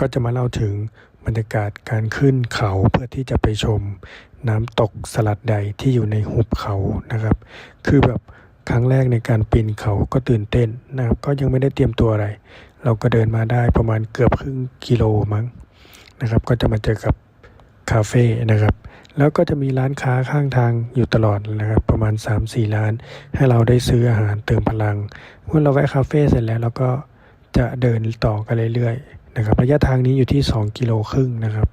ก็จะมาเล่าถึงบรรยากาศการขึ้นเขาเพื่อที่จะไปชมน้ำตกสลัดใดที่อยู่ในหุบเขานะครับ คือแบบครั้งแรกในการปีนเขาก็ตื่นเต้นนะครับ ก็ยังไม่ได้เตรียมตัวอะไร เราก็เดินมาได้ประมาณเกือบครึ่งกิโลมั้งนะครับ ก็จะมาเจอกับคาเฟ่นะครับ แล้วก็จะมีร้านค้าข้างทางอยู่ตลอดนะครับ ประมาณ 3-4 ร้าน ให้เราได้ซื้ออาหารเติมพลัง เมื่อเราแวะคาเฟ่เสร็จแล้วเราก็จะเดินต่อกันเรื่อยๆ นะครับระยะทางนี้อยู่ที่ 2 กิโลครึ่งนะครับ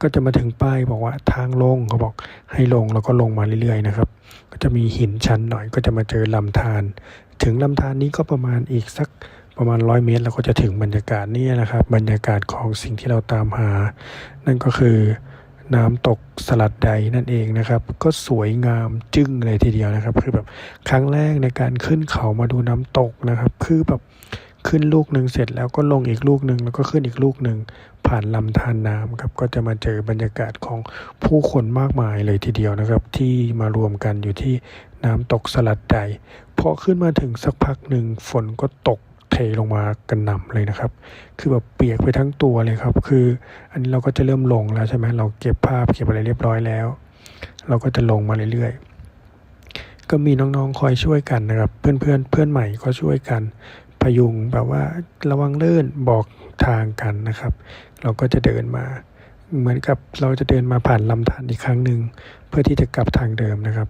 ก็จะมาถึงป้ายบอกว่าทางลงเขาบอกให้ลงแล้วก็ลงมาเรื่อยๆนะครับ ก็จะมีหินชันหน่อยก็จะมาเจอลำธารถึงลำธารนี้ก็ประมาณอีกสักประมาณร้อยเมตร เราก็จะถึงบรรยากาศนี่นะครับ บรรยากาศของสิ่งที่เราตามหา นั่นก็คือน้ำตกสลัดใดนั่นเองนะครับ ก็สวยงามจึ้งเลยทีเดียวนะครับ คือแบบครั้งแรกในการขึ้นเขามาดูน้ำตกนะครับ คือแบบ ขึ้นลูกหนึ่งเสร็จแล้วก็ลงอีกลูกหนึ่งแล้วก็ขึ้นอีกลูกหนึ่งผ่านลำธารน้ำครับก็จะมาเจอบรรยากาศของผู้คนมากมายเลยทีเดียวนะครับ ที่มารวมกันอยู่ที่น้ำตกสลัดใดพอขึ้นมาถึงสักพักหนึ่งฝนก็ตกเทลงมากันหน่ำเลยนะครับ คือแบบเปียกไปทั้งตัวเลยครับ คืออันนี้เราก็จะเริ่มลงแล้วใช่ไหมเราเก็บภาพเก็บอะไรเรียบร้อยแล้ว เราก็จะลงมาเรื่อยๆก็มีน้องๆคอยช่วยกันนะครับ เพื่อนๆเพื่อนใหม่ก็ช่วยกัน พยุงแบบว่าระวังเลื่อนบอกทางกันนะครับ เราก็จะเดินมา เหมือนกับเราจะเดินมาผ่านลำธารอีกครั้งหนึ่งเพื่อที่จะกลับทางเดิมนะครับ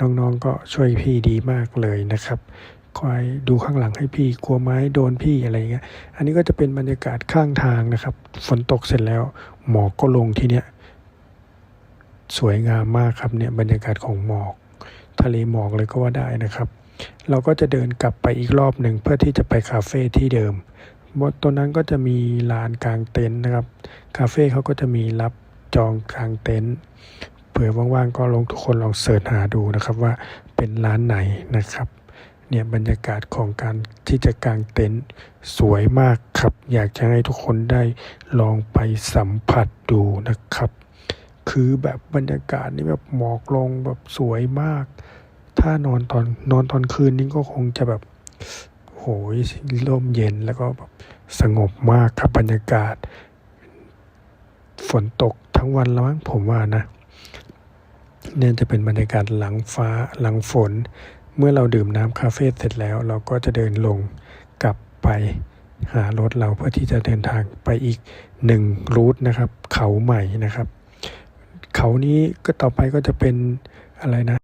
น้องๆก็ช่วยพี่ดีมากเลยนะครับคอยดูข้างหลังให้พี่กลัวไม้โดนพี่อะไรเงี้ย อันนี้ก็จะเป็นบรรยากาศข้างทางนะครับ ฝนตกเสร็จแล้ว หมอกก็ลงที่เนี้ยสวยงามมากครับเนี่ยบรรยากาศของหมอก ทะเลหมอกเลยก็ว่าได้นะครับ เราก็จะเดินกลับไปอีกรอบหนึ่งเพื่อที่จะไปคาเฟ่ที่เดิมบนตัวนั้นก็จะมีลานกลางเต็นท์นะครับ คาเฟ่เขาก็จะมีรับจองกลางเต็นท์เผื่อว่างๆก็ลองทุกคนลองเสิร์ชหาดูนะครับว่าเป็นร้านไหนนะครับเนี่ยบรรยากาศของการที่จะกางเต็นท์สวยมากครับ อยากจะให้ทุกคนได้ลองไปสัมผัสดูนะครับ คือแบบบรรยากาศนี่แบบหมอกลงแบบสวยมาก ถ้านอนตอนนอนตอนคืนนี้ก็คงจะแบบโหยร่มเย็นแล้วก็แบบสงบมากครับบรรยากาศ ฝนตกทั้งวันแล้วมั้งผมว่านะเนี่ยจะเป็นบรรยากาศหลังฟ้าหลังฝน เมื่อเราดื่มน้ำคาเฟ่เสร็จแล้ว เราก็จะเดินลงกลับไปหารถเราเพื่อที่จะเดินทางไปอีกหนึ่งรูทนะครับ เขาใหม่นะครับ เขานี้ก็ต่อไปก็จะเป็นอะไรนะ